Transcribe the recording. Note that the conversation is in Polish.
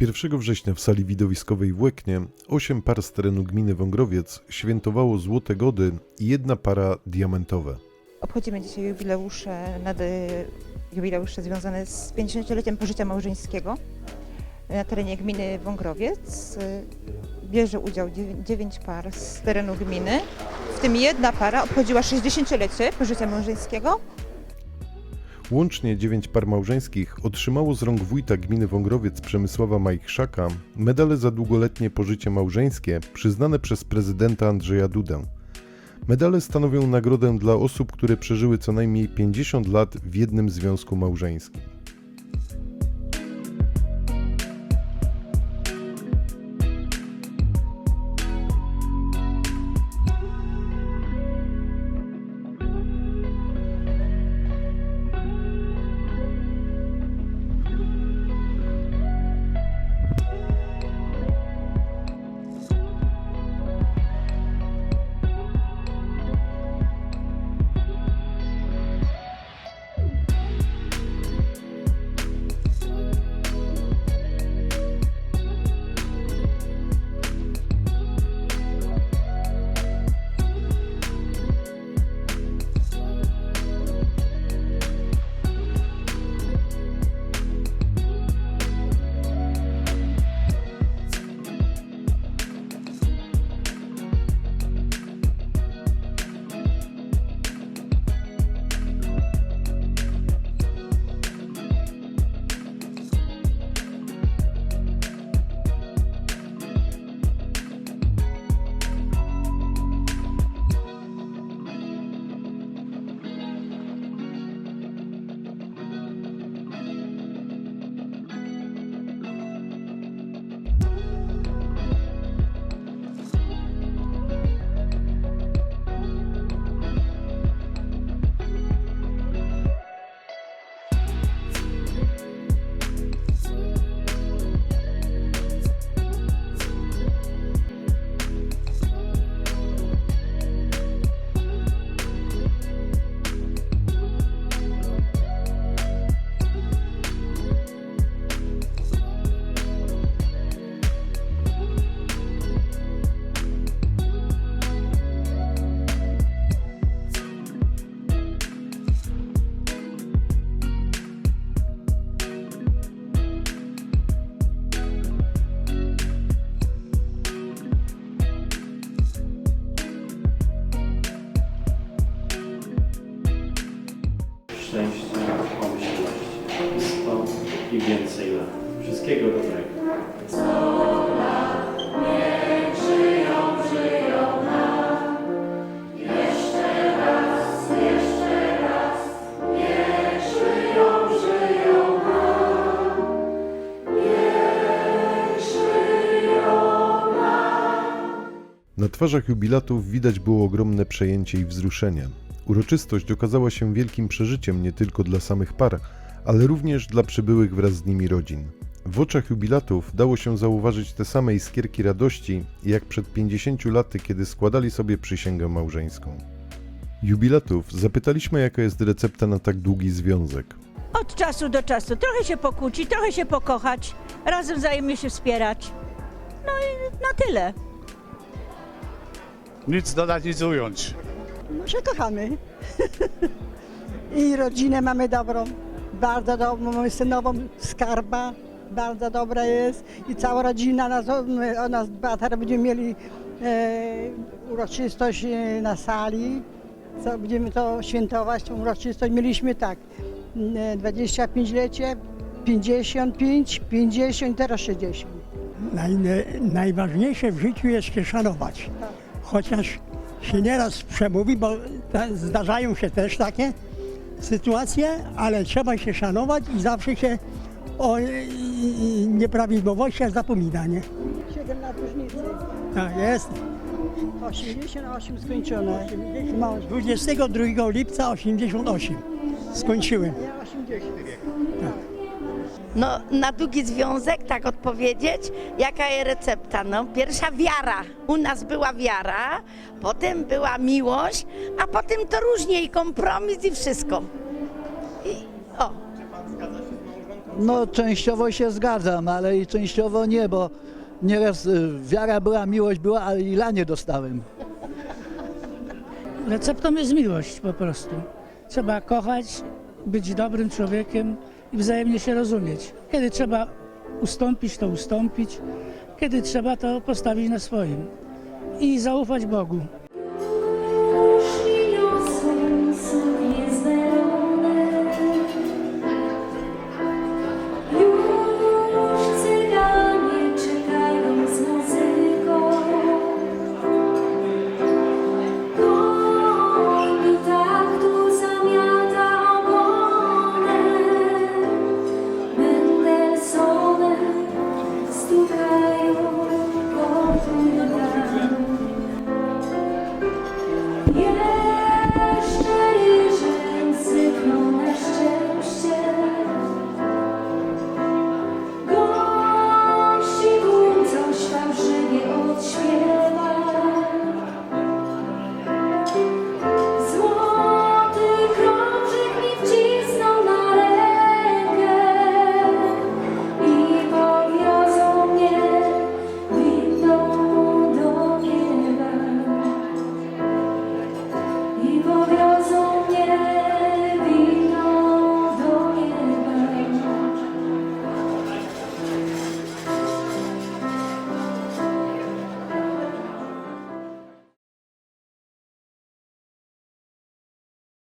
1 września w sali widowiskowej w Łeknie osiem par z terenu gminy Wągrowiec świętowało złote gody i jedna para diamentowe. Obchodzimy dzisiaj jubileusze, nad, jubileusze związane z 50-leciem pożycia małżeńskiego na terenie gminy Wągrowiec. Bierze udział 9 par z terenu gminy, w tym jedna para obchodziła 60-lecie pożycia małżeńskiego. Łącznie dziewięć par małżeńskich otrzymało z rąk wójta gminy Wągrowiec Przemysława Majchrzaka medale za długoletnie pożycie małżeńskie przyznane przez prezydenta Andrzeja Dudę. Medale stanowią nagrodę dla osób, które przeżyły co najmniej 50 lat w jednym związku małżeńskim. Szczęścia, pomyślności, 100 i więcej lat. Wszystkiego dobrego. Na twarzach jubilatów widać było ogromne przejęcie i wzruszenie. Uroczystość okazała się wielkim przeżyciem nie tylko dla samych par, ale również dla przybyłych wraz z nimi rodzin. W oczach jubilatów dało się zauważyć te same iskierki radości, jak przed 50 laty, kiedy składali sobie przysięgę małżeńską. Jubilatów zapytaliśmy, jaka jest recepta na tak długi związek. Od czasu do czasu. Trochę się pokłócić, trochę się pokochać, razem wzajemnie się wspierać. No i na tyle. Nic dodać, nic ująć. Się kochamy. I rodzinę mamy dobrą, bardzo dobrą, mamy synową skarba, bardzo dobra jest i cała rodzina nas, o nas dba. Teraz będziemy mieli e, uroczystość e, na sali, co będziemy to świętować, tą uroczystość. Mieliśmy tak, e, 25-lecie, 55, 50, teraz 60. Naj, najważniejsze w życiu jest się szanować. Chociaż się nieraz przemówi, bo zdarzają się też takie sytuacje, ale trzeba się szanować i zawsze się o nieprawidłowościach zapomina, nie? 7 lat różnicy, Tak jest. 88 skończone. Mąż, 22 lipca 88 skończyłem. ja 80. No, na długi związek, tak odpowiedzieć, jaka jest recepta? No, pierwsza wiara. U nas była wiara, potem była miłość, a potem to różnie i kompromis i wszystko. I, o. No częściowo się zgadzam, ale i częściowo nie, bo nieraz y, wiara była, miłość była, ale i lanie dostałem. Receptą jest miłość po prostu. Trzeba kochać, być dobrym człowiekiem i wzajemnie się rozumieć. Kiedy trzeba ustąpić, to ustąpić. Kiedy trzeba, to postawić na swoim. I zaufać Bogu.